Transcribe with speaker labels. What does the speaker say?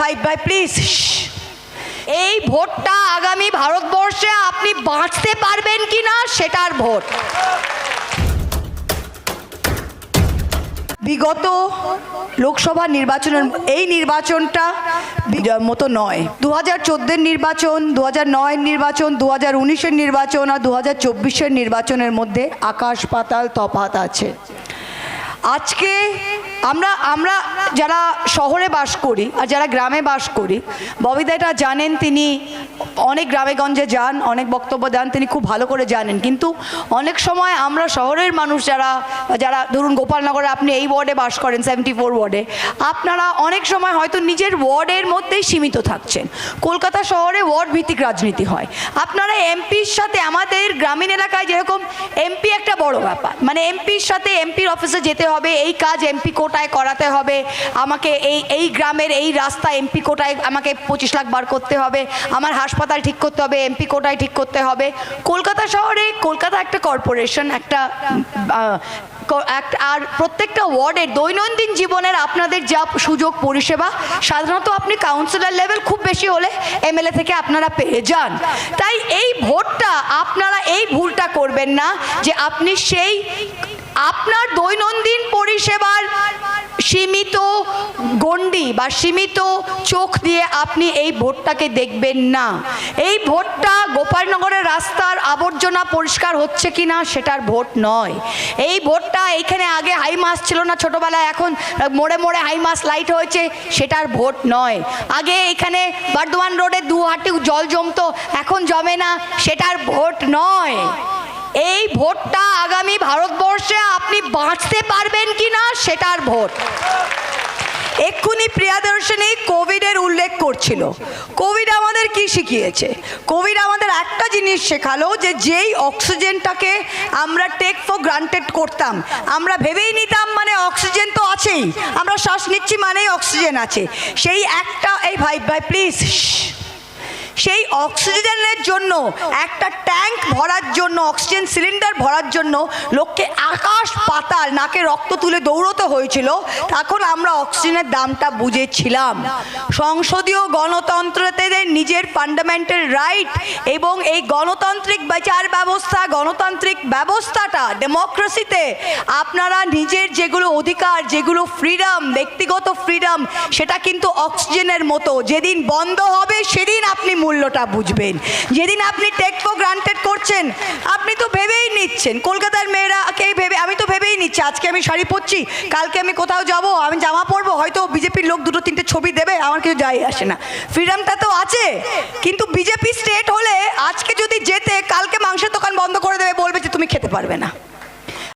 Speaker 1: ভাই ভাই প্লিজ এই ভোটটা আগামী ভারতবর্ষে আপনি বাঁচতে পারবেন কি না, সেটার ভোট। বিগত লোকসভা নির্বাচনের, এই নির্বাচনটা মতো নয়। দু হাজার চোদ্দের নির্বাচন দু হাজার নয়ের নির্বাচন দু হাজার উনিশের নির্বাচন আর দু হাজার চব্বিশের নির্বাচনের মধ্যে আকাশ পাতাল তফাত আছে। আজকে আমরা আমরা যারা শহরে বাস করি আর যারা গ্রামে বাস করি ববিদা এটা জানেন তিনি অনেক গ্রামেগঞ্জে যান, অনেক বক্তব্য দেন, তিনি খুব ভালো করে জানেন। কিন্তু অনেক সময় আমরা শহরের মানুষ যারা যারা ধরুন গোপালনগরে আপনি এই ওয়ার্ডে বাস করেন সেভেন্টি ফোর ওয়ার্ডে, আপনারা অনেক সময় হয়তো নিজের ওয়ার্ডের মধ্যেই সীমিত থাকছেন। কলকাতা শহরে ওয়ার্ড ভিত্তিক রাজনীতি হয়। আপনারা এমপির সাথে আমাদের গ্রামীণ এলাকায় যেরকম এমপি একটা বড় ব্যাপার। মানে এমপির সাথে এমপির অফিসে যেতে হবে, এই কাজ এমপি কোটায় করাতে হবে, আমাকে এই এই গ্রামের এই রাস্তা এমপি কোটায় আমাকে পঁচিশ লাখ বার করতে হবে, আমার হাসপাতাল ঠিক করতে হবে এমপি কোটায় ঠিক করতে হবে। কলকাতা শহরে কলকাতা একটা কর্পোরেশন একটা আর প্রত্যেকটা ওয়ার্ডের দৈনন্দিন জীবনের আপনাদের যা সুযোগ পরিষেবা, সাধারণত আপনি কাউন্সিলর লেভেল খুব বেশি হলে এমএলএ থেকে আপনারা পেয়ে যান। তাই এই ভোটটা আপনারা এই ভুলটা করবেন না যে আপনি সেই আপনার দৈনন্দিন পরিষেবার সীমিত গণ্ডি বা সীমিত চোখ দিয়ে আপনি এই ভোটটাকে দেখবেন না। এই ভোটটা গোপালনগরের রাস্তার আবর্জনা পরিষ্কার হচ্ছে কি না সেটার ভোট নয়। এই ভোটটা এইখানে আগে হাই মাস ছিল না, ছোটোবেলায় এখন মোড়ে মোড়ে হাই মাস লাইট হয়েছে, সেটার ভোট নয়। আগে এখানে বর্ধমান রোডে দু হাঁটু জল জমতো, এখন জমে না, সেটার ভোট নয়। এই ভোটটা আগামী ভারতবর্ষে আপনি বাঁচতে পারবেন কি না সেটার ভোট। এক্ষুনি প্রিয়াদর্শনী কোভিডের উল্লেখ করছিল। কোভিড আমাদের কি শিখিয়েছে? কোভিড আমাদের একটা জিনিস শেখালো যে যেই অক্সিজেনটাকে আমরা টেক ফর গ্রান্টেড করতাম, আমরা ভেবেই নিতাম মানে অক্সিজেন তো আছেই, আমরা শ্বাস নিচ্ছি মানেই অক্সিজেন আছে। সেই একটা, এই ভাই ভাই প্লিজ সেই অক্সিজেনের জন্য, একটা ট্যাঙ্ক ভরার জন্য, অক্সিজেন সিলিন্ডার ভরার জন্য লোককে আকাশ পাতাল, নাকে রক্ত তুলে দৌড়তে হয়েছিল। তখন আমরা অক্সিজেনের দামটা বুঝেছিলাম। সংসদীয় গণতন্ত্রতে নিজের ফান্ডামেন্টাল রাইট এবং এই গণতান্ত্রিক বিচার ব্যবস্থা, গণতান্ত্রিক ব্যবস্থাটা ডেমোক্রেসিতে আপনারা নিজের যেগুলো অধিকার, যেগুলো ফ্রিডম ব্যক্তিগত ফ্রিডম সেটা কিন্তু অক্সিজেনের মতো। যেদিন বন্ধ হবে, সেদিন আপনি মূল্যটা বুঝবেন। যেদিন আপনি টেক ফর গ্রান্টেড করছেন, আপনি তো ভেবেই নিচ্ছেন। কলকাতার মেয়েরা মেয়েরাকে ভেবে, আমি তো ভেবেই নিচ্ছি, আজকে আমি শাড়ি পরছি, কালকে আমি কোথাও যাব, আমি জামা পরবো, হয়তো বিজেপির লোক দুটো তিনটে ছবি দেবে, আমার কিছু যাই আসে না। ফ্রিডমটা তো আছে, কিন্তু বিজেপি স্টেট হলে আজকে যদি যেতে, কালকে মাংসের দোকান বন্ধ করে দেবে, বলবে যে তুমি খেতে পারবে না।